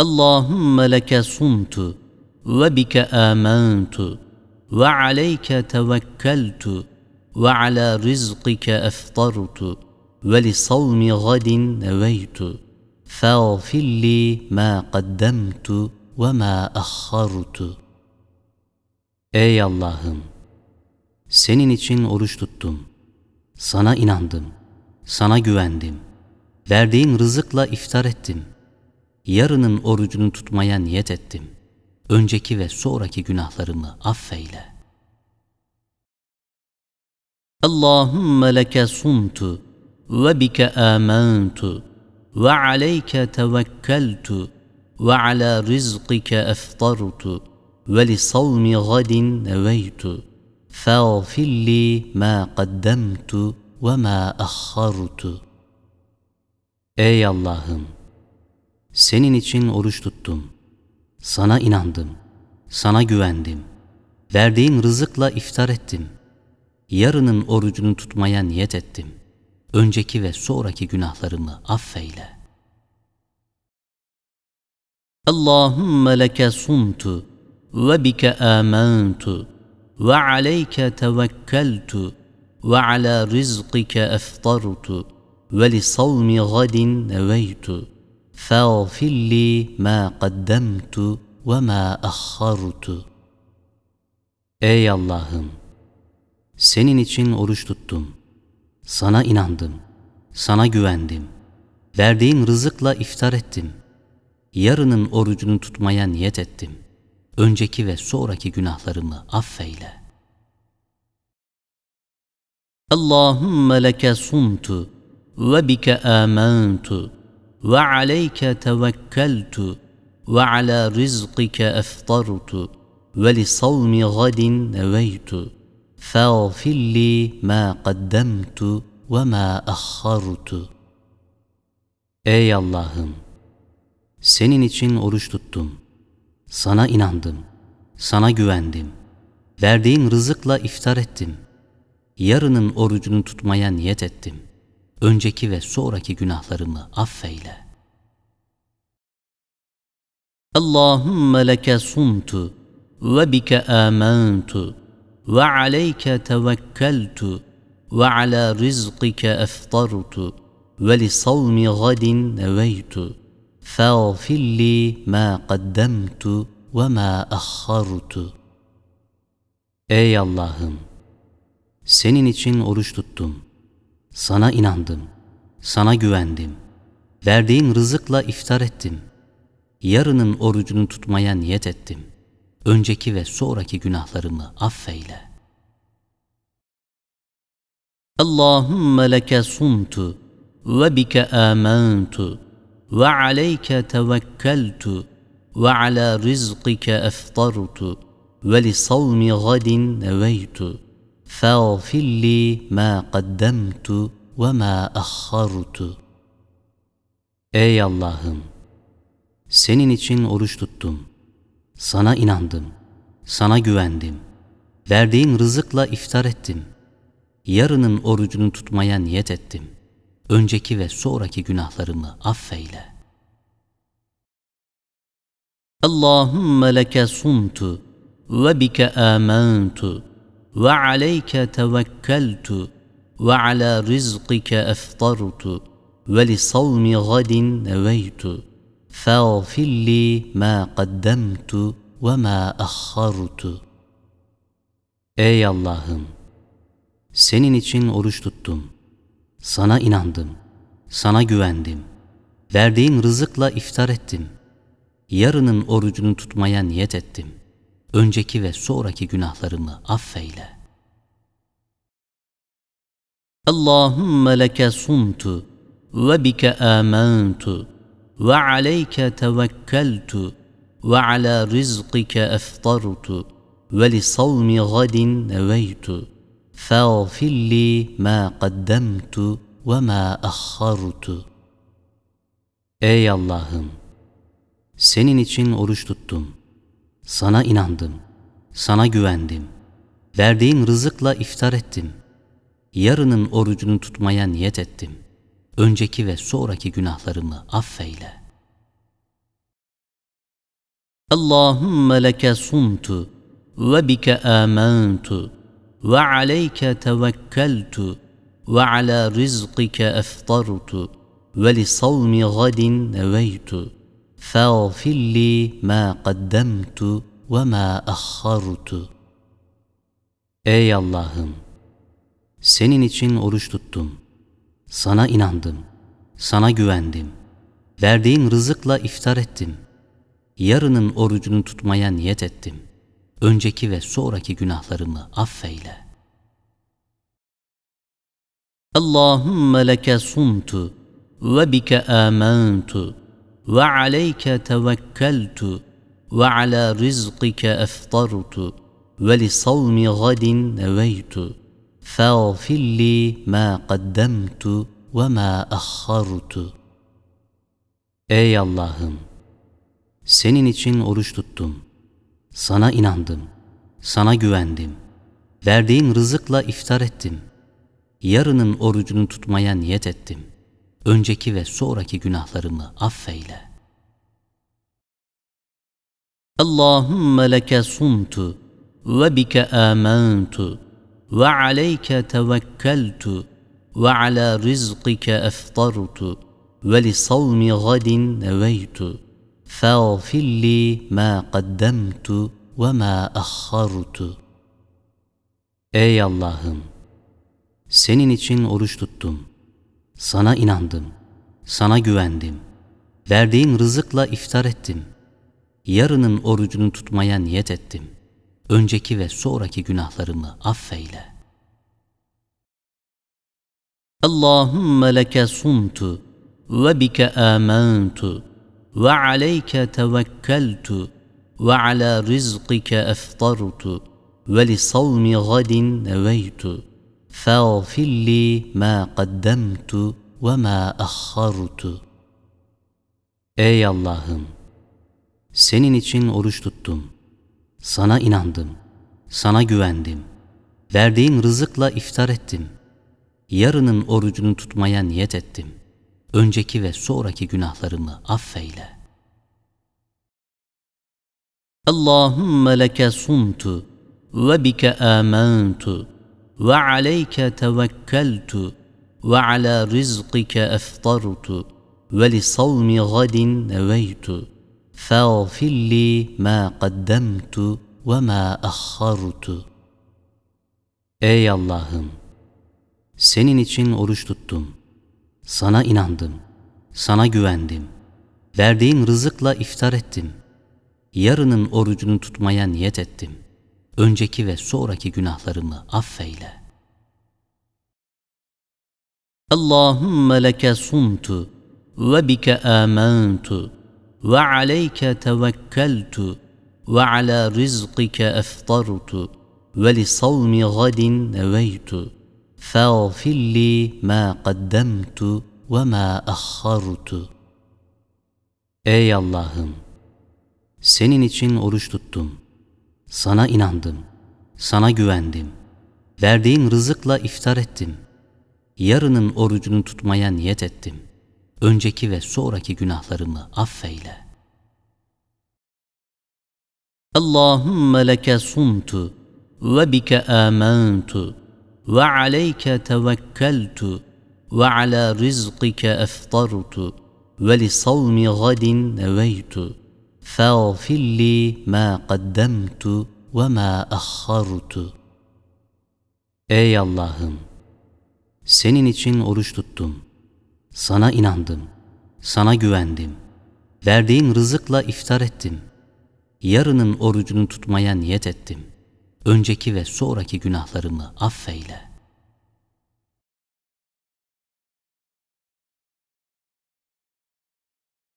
اللهم لك صمت وبك آمنت وعليك توكلت وعلى رزقك أفطرت ولصوم غد نويت فاغفر لي ما قدمت وما أخرت Ey Allah'ım! Senin için oruç tuttum. Sana inandım. Sana güvendim. Verdiğin rızıkla iftar ettim. yarının orucunu tutmaya niyet ettim. Önceki ve sonraki günahlarımı affeyle. Allahümme leke sumtu ve bike amentu ve aleyke tevekkeltu ve ala rizqike eftartu ve li savmi gadin neveytu fâfilli ma qaddemtu ve ma ahhartu Ey Allah'ım! Senin için oruç tuttum. Sana inandım. Sana güvendim. Verdiğin rızıkla iftar ettim. Yarının orucunu tutmaya niyet ettim. Önceki ve sonraki günahlarımı affeyle. Allahümme leke sumtu ve bike amentu ve aleyke tevekkeltu ve ala rizqike eftartu ve li savmi gadin neveytu.'' فاغفر لي ما قدمت وما أخرت Ey Allah'ım! Senin için oruç tuttum. Sana inandım. Sana güvendim. Verdiğin rızıkla iftar ettim. Yarının orucunu tutmaya niyet ettim.'' önceki ve sonraki günahlarımı affeyle. Allahümme leke sumtu ve bike âmentu ve aleyke tevekkeltu ve ala rizqike eftartu ve li savmi gadin neveytu fâfilli ma qaddemtu ve ma ahhartu Ey Allah'ım! Senin için oruç tuttum. Sana inandım. Sana güvendim. Verdiğin rızıkla iftar ettim. Yarının orucunu tutmaya niyet ettim.'' önceki ve sonraki günahlarımı affeyle. Allahümme leke sumtu ve bike amentu ve aleyke tevekkeltu ve ala rizqike eftartu ve li savmi gadin neveytu fâfilli ma qaddemtu ve ma ahhartu. Ey Allah'ım! Senin için oruç tuttum.'' Sana inandım, sana güvendim. Verdiğin rızıkla iftar ettim. Yarının orucunu tutmaya niyet ettim. Önceki ve sonraki günahlarımı affeyle. Allahümme leke sumtu ve bike amentu ve aleyke tevekkeltu ve ala rizqike eftartu ve li savmi gadin neveytu.'' فاغفر لي ما قدمت وما أخرت Ey Allah'ım! Senin için oruç tuttum. Sana inandım. Sana güvendim. Verdiğin rızıkla iftar ettim. Yarının orucunu tutmaya niyet ettim.'' önceki ve sonraki günahlarımı affeyle. Allahümme leke sumtu ve bike âmentu ve aleyke tevekkeltu ve ala rizqike eftartu ve li savmi gadin neveytu fâfilli ma qaddemtu ve ma ahhartu. Ey Allah'ım! Senin için oruç tuttum. Sana inandım. Sana güvendim. Verdiğin rızıkla iftar ettim. Yarının orucunu tutmaya niyet ettim önceki ve sonraki günahlarımı affeyle. Allahümme leke sumtu ve bike amentu ve aleyke tevekkeltu ve ala rizqike eftartu ve li savmi gadin neveytu fâfilli ma qaddemtu ve ma ahhartu Ey Allah'ım! Senin için oruç tuttum.'' Sana inandım, sana güvendim. Verdiğin rızıkla iftar ettim. Yarının orucunu tutmaya niyet ettim. Önceki ve sonraki günahlarımı affeyle. Allahümme leke sumtu ve bike amentu ve aleyke tevekkeltu ve ala rizkike eftartu ve li savmi gadin neveytu.'' فاغفر لي ما قدمت وما أخرت Ey Allah'ım! Senin için oruç tuttum. Sana inandım. Sana güvendim. Verdiğin rızıkla iftar ettim. Yarının orucunu tutmaya niyet ettim. Önceki ve sonraki günahlarımı affeyle. Allahümme leke sumtu ve bike amentu ve aleyke tevekkeltu ve ala rizqike eftartu ve li savmi gadin neveytu fâfilli ma qaddemtu ve ma ahhartu Ey Allah'ım! Senin için oruç tuttum. Sana inandım. Sana güvendim. Verdiğin rızıkla iftar ettim. Yarının orucunu tutmaya niyet ettim.'' önceki ve sonraki günahlarımı affeyle. Allahümme leke sumtu ve bike amentu ve aleyke tevekkeltu ve ala rizqike eftartu ve li savmi gadin neveytu fâfilli ma qaddemtu ve ma ahhartu Ey Allah'ım! Senin için oruç tuttum.'' Sana inandım. Sana güvendim. Verdiğin rızıkla iftar ettim. Yarının orucunu tutmaya niyet ettim.'' önceki ve sonraki günahlarımı affeyle. Allahümme leke sumtu ve bike amentu ve aleyke tevekkeltu ve ala rizqike eftartu ve li savmi gadin neveytu فاغفر لي ما قدمت وما أخرت Ey Allah'ım! Senin için oruç tuttum. Sana inandım, sana güvendim. Verdiğin rızıkla iftar ettim. Yarının orucunu tutmaya niyet ettim. Önceki ve sonraki günahlarımı affeyle. Allahümme leke sumtu ve bike amentu ve aleyke tevekkeltu ve ala rizqike eftartu ve li savmi gadin neveytu fâfilli ma qaddemtu ve ma ahhartu Ey Allah'ım! Senin için oruç tuttum. Sana inandım. Sana güvendim. Verdiğin rızıkla iftar ettim. Yarının orucunu tutmaya niyet ettim.'' önceki ve sonraki günahlarımı affeyle. Allahümme leke sumtu ve bike amentu ve aleyke tevekkeltu ve ala rizqike eftartu ve li savmi gadin neveytu fâfilli ma qaddemtu ve ma ahhartu Ey Allah'ım! Senin için oruç tuttum sana inandım. Sana güvendim. Verdiğin rızıkla iftar ettim. Yarının orucunu tutmaya niyet ettim.'' önceki ve sonraki günahlarımı affeyle. Allahümme leke sumtu ve bike amentu ve aleyke tevekkeltu ve ala rizqike eftartu ve li savmi gadin neveytu فاغفر لي ما قدمت وما أخرت Ey Allah'ım! Senin için oruç tuttum. Sana inandım, sana güvendim. Verdiğin rızıkla iftar ettim. Yarının orucunu tutmaya niyet ettim. Önceki ve sonraki günahlarımı affeyle.''